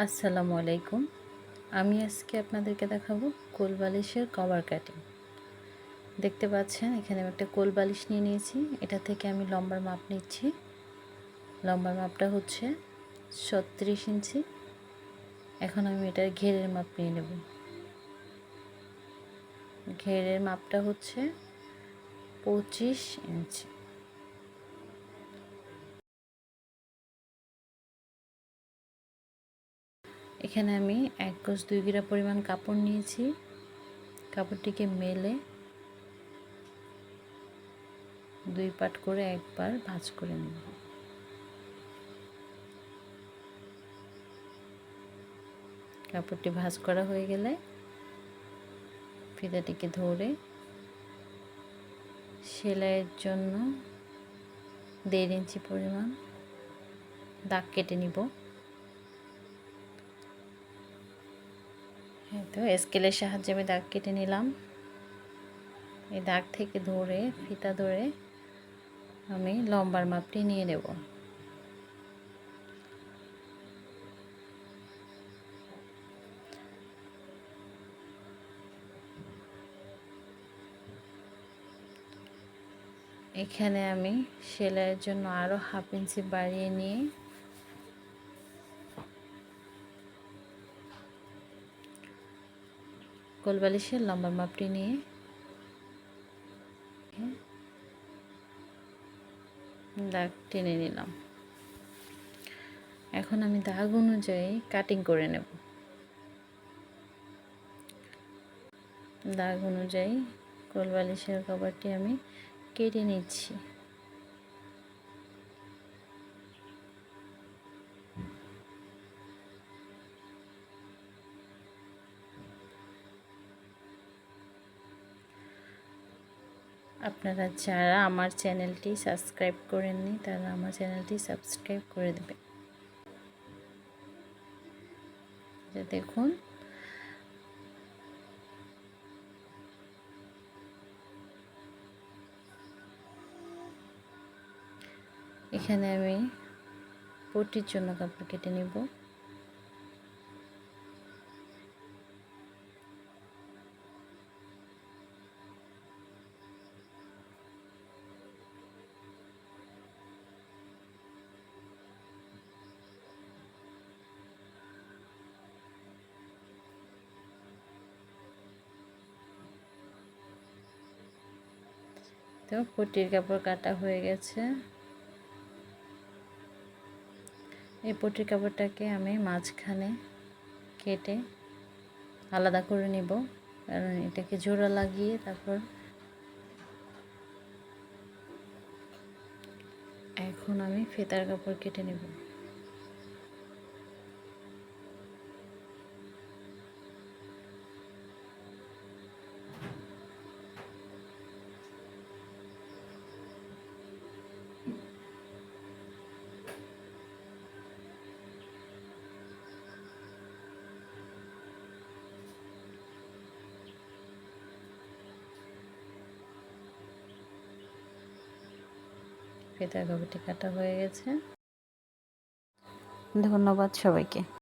আসসালামু আলাইকুম। আমি আজকে আপনাদেরকে দেখাবো কোল বালিশের কভার কাটিং। দেখতে পাচ্ছেন, এখানে আমি একটা কোল বালিশ নিয়ে নিয়েছি। এটা থেকে আমি লম্বার মাপ নিচ্ছি। লম্বার মাপটা হচ্ছে ছত্রিশ ইঞ্চি। এখন আমি এটার ঘেরের মাপ নিয়ে নেব। ঘেরের মাপটা হচ্ছে পঁচিশ ইঞ্চি। এখানে আমি এক গোজ দুই গিরা পরিমাণ কাপড় নিয়েছি। কাপড়টিকে মেলে দুই পাট করে একবার ভাঁজ করে নেব। কাপড়টি ভাঁজ করা হয়ে গেলে ফিতাটিকে ধরে সেলাইয়ের জন্য দেড় ইঞ্চি পরিমাণ দাগ কেটে নিব। তো স্কেলের সাহায্যে আমি দাগ কেটে নিলাম। এই দাগ থেকে ধরে, ফিতা ধরে আমি লম্বার মাপটি নিয়ে নেব। এখানে আমি সেলাইয়ের জন্য আরও হাফ ইঞ্চি বাড়িয়ে নিয়ে কোলবালিশের লম্বা মাপটি নিয়ে। দাগ টেনে নিলাম। এখন আমি দাগ অনুযায়ী কাটিং করে নেব। দাগ অনুযায়ী কোলবালিশের কভারটি আমি কেটে নিচ্ছি। আপনারা যারা আমার চ্যানেলটি সাবস্ক্রাইব করেননি, তারা আমার চ্যানেলটি সাবস্ক্রাইব করে দেবে দেখুন। এখানে আমি পটির জন্য কাপড় কেটে নেব। তো পটির কাপড় কাটা হয়ে গেছে। এই পটির কাপড়টাকে আমি মাঝখানে কেটে আলাদা করে নিব। কারণ এটাকে জোড়া লাগিয়ে তারপর এখন আমি ফেতার কাপড় কেটে নেব। কাপড়টি কাটা হয়ে গেছে। ধন্যবাদ সবাইকে।